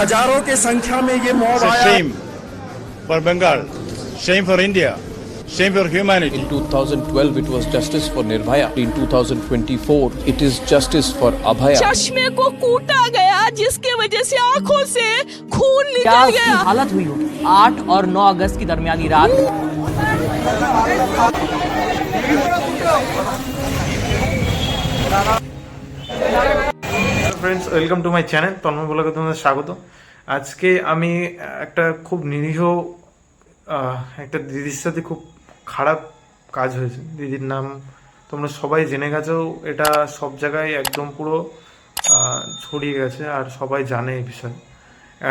हज़ारों के संख्या में ये मॉब आया। Shame for Bengal shame for India shame for humanity in 2012 it was justice for Nirbhaya in 2024 it is justice for Abhaya चश्मे को कूटा गया जिसके वजह से आँखों से खून निकल गया। क्या की हालत हुई हो? आठ और नौ अगस्त की दरमियानी रात friends welcome to my channel Tanmoy বলাকে তোমাদের স্বাগত। আজকে আমি একটা খুব নিরীহ একটা দিদির সাথে খুব খারাপ কাজ হয়েছে। দিদির নাম তোমরা সবাই জেনে গেছো, এটা সব জায়গায় একদম পুরো ছড়িয়ে গেছে আর সবাই জানে এই বিষয়ে।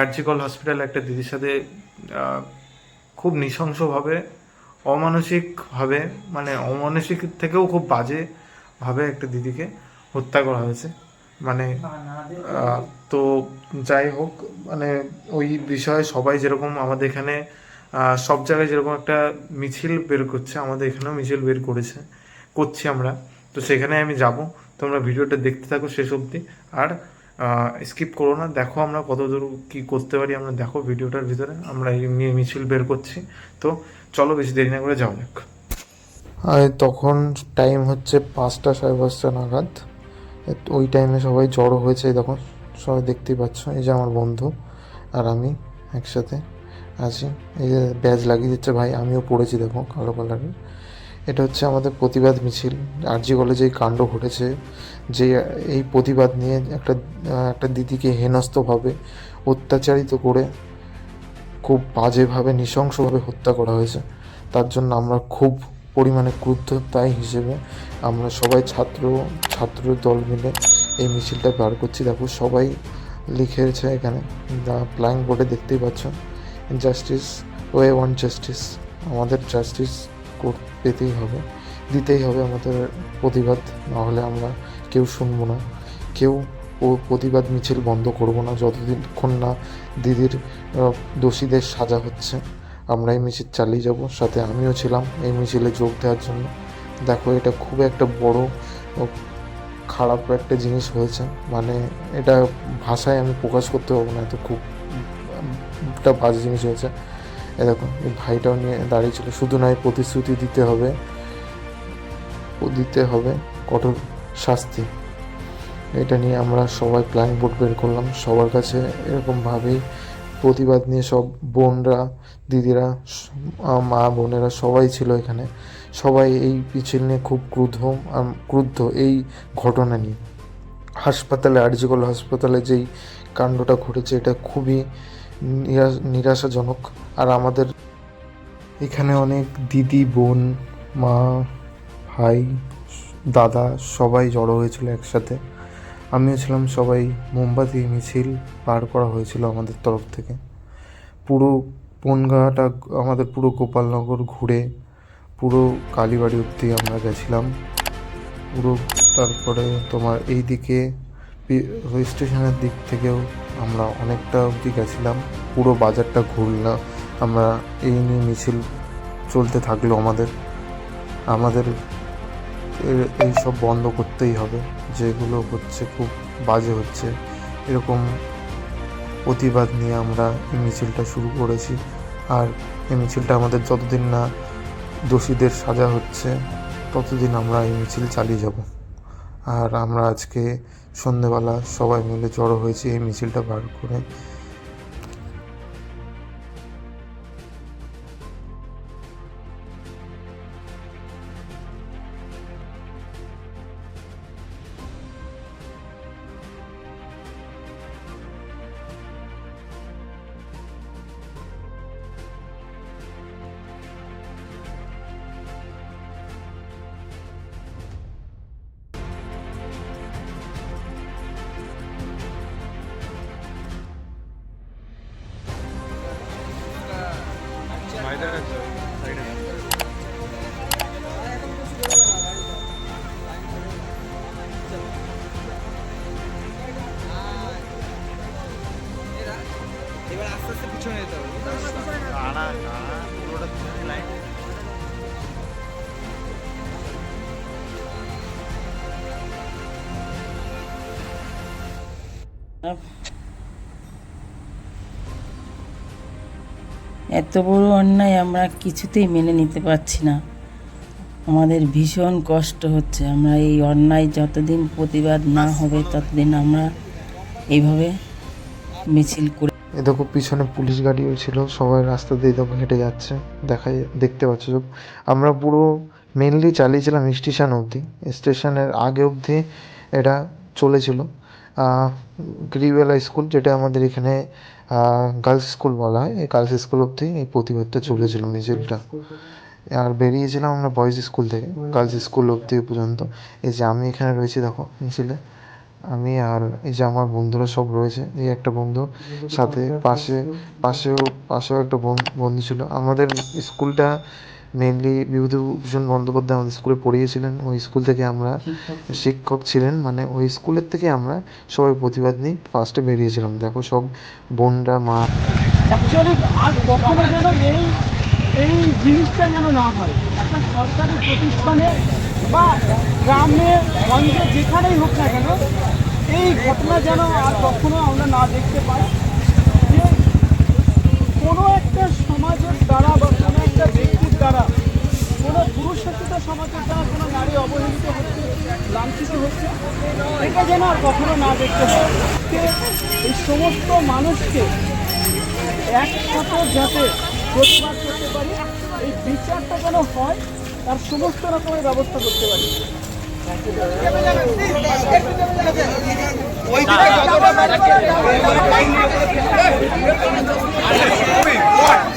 আরজিকল হসপিটালে একটা দিদির সাথে খুব নৃশংসভাবে, অমানসিকভাবে মানে অমানসিক থেকেও খুব বাজে ভাবে একটা দিদিকে হত্যা করা হয়েছে। মানে তো যাই হোক মানে ওই বিষয়ে সবাই যেরকম আমাদের এখানে সব জায়গায় যেরকম একটা মিছিল বের করছে, আমাদের এখানেও মিছিল বের করেছে, করছি আমরা। তো সেখানে আমি যাব। তোমরা ভিডিওটা দেখতে থাকো শেষ অবধি। আর স্কিপ করো না, দেখো আমরা কত দূর কী করতে পারি, আমরা দেখো ভিডিওটার ভিতরে, আমরা নিয়ে মিছিল বের করছি। তো চলো বেশি দেরি না করে যাও আর তখন টাইম হচ্ছে পাঁচটা সাড়ে পাঁচটা নাগাদ। ওই টাইমে সবাই জড়ো হয়েছে, দেখো, সবাই দেখতেই পাচ্ছ। এই যে আমার বন্ধু আর আমি একসাথে আছি। এই যে ব্যাজ লাগিয়ে দিচ্ছে ভাই, আমিও পড়েছি, দেখো, কালো কালারের এটা হচ্ছে আমাদের প্রতিবাদ মিছিল। আরজি কলেজে এই কাণ্ড ঘটেছে, যে এই প্রতিবাদ নিয়ে একটা একটা দিদিকে হেনস্থভাবে অত্যাচারিত করে খুব বাজেভাবে, নৃশংসভাবে হত্যা করা হয়েছে। তার জন্য আমরা খুব পরিমাণে ক্রুদ্ধ তাই হিসেবে আমরা সবাই ছাত্র ছাত্র দল মিলে এই মিছিলটা বার করছি। দেখো, সবাই লিখেছে এখানে প্লাইং বোর্ডে দেখতেই পাচ্ছ। জাস্টিস ওয়ে ওয়ান জাস্টিস আমাদের জাস্টিস পেতেই হবে, দিতেই হবে আমাদের প্রতিবাদ না হলে আমরা কেউ শুনব না। কেউ ও প্রতিবাদ মিছিল বন্ধ করব না যতদিনক্ষণ না দিদির দোষীদের সাজা হচ্ছে। আমরা এই মিছিল চালিয়ে যাব, সাথে আমিও ছিলাম এই মিছিলে যোগ দেওয়ার জন্য। দেখো, এটা খুব একটা বড় খারাপ একটা জিনিস হয়েছে। মানে এটা ভাষায় আমি প্রকাশ করতে পারব না, এত খুব একটা বাজে জিনিস হয়েছে। এ দেখো, এই ভাইটাও নিয়ে দাঁড়িয়েছিল শুধু নয়, প্রতিশ্রুতি দিতে হবে। দিতে হবে কঠোর শাস্তি। এটা নিয়ে আমরা সবাই প্ল্যান বোর্ড বের করলাম। সবার কাছে এরকমভাবেই প্রতিবাদ নিয়ে সব বোনরা, দিদিরা মা বোনেরা সবাই ছিল এখানে। সবাই এই মিছিল নিয়ে খুব ক্রুদ্ধ ক্রুদ্ধ এই ঘটনা নিয়ে। হাসপাতালে আরজিকল হাসপাতালে যেই কাণ্ডটা ঘটেছে, এটা খুবই নিরাশ- নিরাশাজনক। আর আমাদের এখানে অনেক দিদি, বোন, মা, ভাই, দাদা সবাই জড়ো হয়েছিল একসাথে। আমিও ছিলাম সবাই মোমবাতি, মিছিল পার করা হয়েছিল আমাদের তরফ থেকে। পুরো বনগাঁটা, আমাদের পুরো গোপালনগর ঘুরে পুরো কালীবাড়ি অব্দি আমরা গেছিলাম। পুরো তারপরে তোমার এই দিকে স্টেশনের দিক থেকেও আমরা অনেকটা অবধি গেছিলাম। পুরো বাজারটা ঘুরলাম। আমরা এই নিয়ে মিছিল চলতে থাকল আমাদের। আমাদের এই সব বন্ধ করতেই হবে। যেগুলো হচ্ছে খুব বাজে হচ্ছে। এরকম প্রতিবাদ নিয়ে আমরা এই মিছিলটা শুরু করেছি। আর এই মিছিলটা আমাদের যতদিন না দোষীদের সাজা হচ্ছে, ততদিন আমরা এই মিছিল চালিয়ে যাব। আর আমরা আজকে সন্ধেবেলা সবাই মিলে জড়ো হয়েছি এই মিছিলটা বার করে। এবার আস্তে আস্তে পিছনে যেতে হবে কাড়া কাড়া পুরোটা পিছনে লাইন Uh... এত বড় অন্যায় আমরা কিছুতেই মেনে নিতে পারছি না। আমাদের ভীষণ কষ্ট হচ্ছে। আমরা এই অন্যায় যতদিন প্রতিবাদ না হবে, ততদিন আমরা এইভাবে মিছিল করে এ দেখো, পিছনে পুলিশ গাড়িও ছিল। সবাই রাস্তা দিয়ে দেখো হেঁটে যাচ্ছে। দেখাই, দেখতে পাচ্ছ সব। আমরা পুরো মেনলি চালিয়েছিলাম স্টেশন অবধি। স্টেশনের আগে অবধি এটা চলেছিল। গ্রিবেলা স্কুল, যেটা আমাদের এখানে গার্লস স্কুল বলা হয়। এই গার্লস স্কুল অবধি এই প্রতিবাদটা চলেছিল মিছিলটা আর বেরিয়েছিলাম আমরা বয়েজ স্কুল থেকে গার্লস স্কুল অবধি পর্যন্ত। এই যে আমি এখানে রয়েছি, দেখো, মিছিলে। আমি আর এই যে আমার বন্ধুরা সব রয়েছে, এই একটা বন্ধু, সাথে পাশে, পাশেও পাশেও একটা বন- বন্ধু ছিল। আমাদের স্কুলটা মেনলি বিভূতিভূষণ বন্দ্যোপাধ্যায় আমাদের স্কুলে পড়িয়েছিলেন। ওই স্কুল থেকে আমরা শিক্ষক ছিলেন। মানে ওই স্কুলের থেকে আমরা সবাই প্রতিবাদ নিয়ে ফার্স্টে বেরিয়েছিলাম। দেখো সব বোনরা, মা যেন এই এই জিনিসটা যেন না হয়, একটা সরকারি প্রতিষ্ঠানে বা গ্রামে, গঞ্জে যেখানেই হোক না কেন, এই ঘটনা যেন আর কখনো আমরা না দেখতে পাই। যে কোনো একটা সমাজের দ্বারা বা কোনো একটা ব্যক্তির দ্বারা কোনো পুরুষাত্মিত সমাজের দ্বারা কোনো নারী অবহেলিত হচ্ছে লাঞ্ছিত হচ্ছে এটা যেন আর কখনো না দেখতে হয় এই সমস্ত মানুষকে একসাথে যাতে প্রতিবাদ করতে পারি এই বিচারটা যেন হয় তার সমস্ত রকমের ব্যবস্থা করতে পারি লড়াই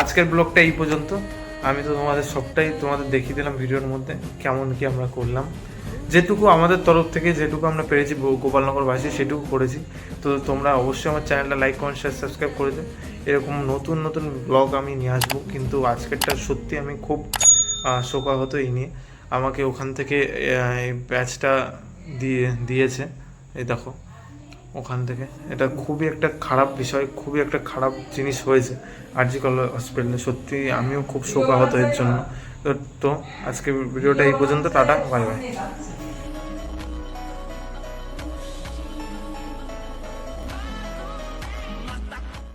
আজকের ব্লগটা এই পর্যন্ত। আমি তো তোমাদের সবটাই তোমাদের দেখিয়ে দিলাম ভিডিওর মধ্যে, কেমন কি আমরা করলাম। যেটুকু আমাদের তরফ থেকে, যেটুকু আমরা পেরেছি গোপালনগরবাসী সেটুকু করেছি। তো তোমরা অবশ্যই আমার চ্যানেলটা লাইক কমেন্ট শেয়ার সাবস্ক্রাইব করে দিও। এরকম নতুন নতুন ব্লগ আমি নিয়ে আসব, কিন্তু আজকেরটা সত্যি আমি খুব শোকাহত এই নিয়ে। আমাকে ওখান থেকে এই ব্যাচটা দিয়ে, দিয়েছে। এই দেখো, ওখান থেকে। এটা খুবই একটা খারাপ বিষয়, খুবই একটা খারাপ জিনিস হয়েছে আরজি কলেজ হসপিটালে সত্যি আমিও খুব শোকাহত এর জন্য। তো আজকে ভিডিওটা এই পর্যন্ত, টাটা বাই বাই